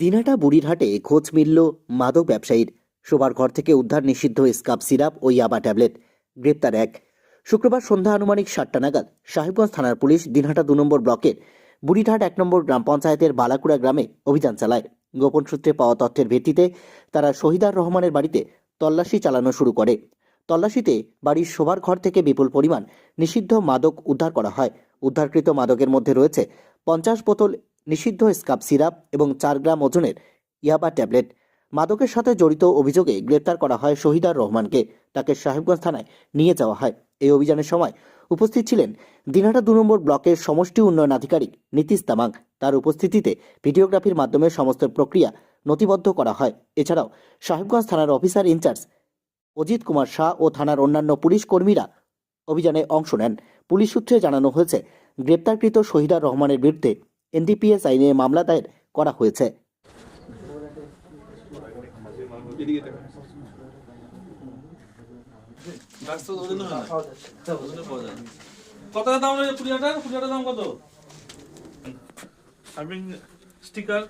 দিনাটা বুড়িরহাটে খোঁজ মিলল মাদক ব্যবসায়ীর। শোবার ঘর থেকে উদ্ধার নিষিদ্ধ স্কাপ সিরাপ ও ইয়াবা ট্যাবলেট। গ্রেপ্তার এক। শুক্রবার সন্ধ্যা আনুমানিক সাতটা নাগাদ সাহেবগঞ্জ থানার পুলিশ দিনহাটা দু নম্বর ব্লকের বুড়িরহাট এক নম্বর গ্রাম পঞ্চায়েতের বালাকুড়া গ্রামে অভিযান চালায়। গোপন সূত্রে পাওয়া তথ্যের ভিত্তিতে তারা শহীদার রহমানের বাড়িতে তল্লাশি চালানো শুরু করে। তল্লাশিতে বাড়ির শোবার ঘর থেকে বিপুল পরিমাণ নিষিদ্ধ মাদক উদ্ধার করা হয়। উদ্ধারকৃত মাদকের মধ্যে রয়েছে পঞ্চাশ বোতল নিষিদ্ধ স্কাপ সিরাপ এবং চার গ্রাম ওজনের ইয়াবা ট্যাবলেট। মাদকের সাথে জড়িত অভিযোগে গ্রেপ্তার করা হয় শহীদার রহমানকে। তাকে সাহেবগঞ্জ থানায় নিয়ে যাওয়া হয়। এই অভিযানের সময় উপস্থিত ছিলেন দিনহাটা দু নম্বর ব্লকের সমষ্টি উন্নয়ন আধিকারিক নীতিশ তামাং। তার উপস্থিতিতে ভিডিওগ্রাফির মাধ্যমে সমস্ত প্রক্রিয়া নথিবদ্ধ করা হয়। এছাড়াও সাহেবগঞ্জ থানার officer in charge Ajit Kumar Shah ও থানার অন্যান্য পুলিশ কর্মীরা অভিযানে অংশ নেন। পুলিশ সূত্রে জানানো হয়েছে, গ্রেপ্তারকৃত শহীদার রহমানের বিরুদ্ধে এনডিপিএস আইনে মামলা দায়ের করা হয়েছে। হয়। কত দাম রয়েছে পুরিয়াটার পুরিয়াটার দাম কত? আমি স্টিকার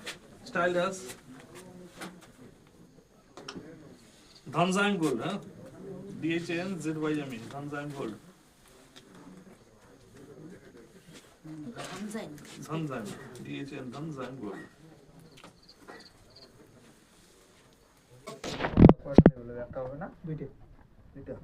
গোল্ড হ্যাঁ ডিএইচএন জেড ওয়াই আমি ধানজাইম গোল্ড ধানজাইম গোল্ড একটা হবে না দুইটা দুইটা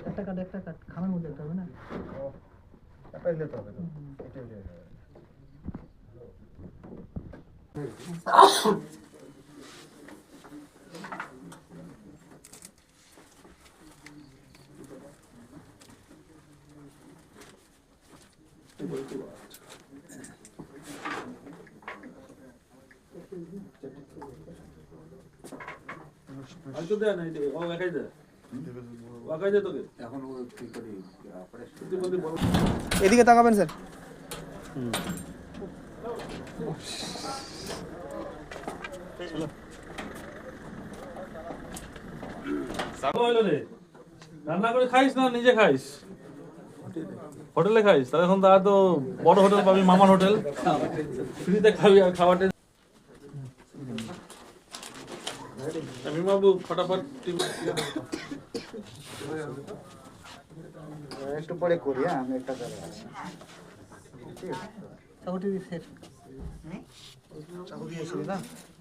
একটা কাট একটা কাট খামের মধ্যে একটা হবে না? একটা তো হবে তো। এটা হয়তো দেয় না এটা ও একাই দেয় ও একাই দেয় তোকে এখন ও কি করি এদিকে তাকাবেন স্যার। রে রান্না করে খাইস না নিজে খাইস? হোটেলে খাইস? তাহলে এখন তার তো বড় হোটেল পাবি মামার হোটেল। ফ্রিতে খাবি আর খাওয়াটা আমি বাবু ফটাফট একটু পরে করি হ্যাঁ আমি একটা জায়গায় আছি। ঠিক আছে। 자꾸 위에 실이나?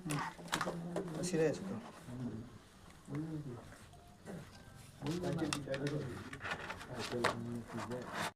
응. 실에 줄까? 응.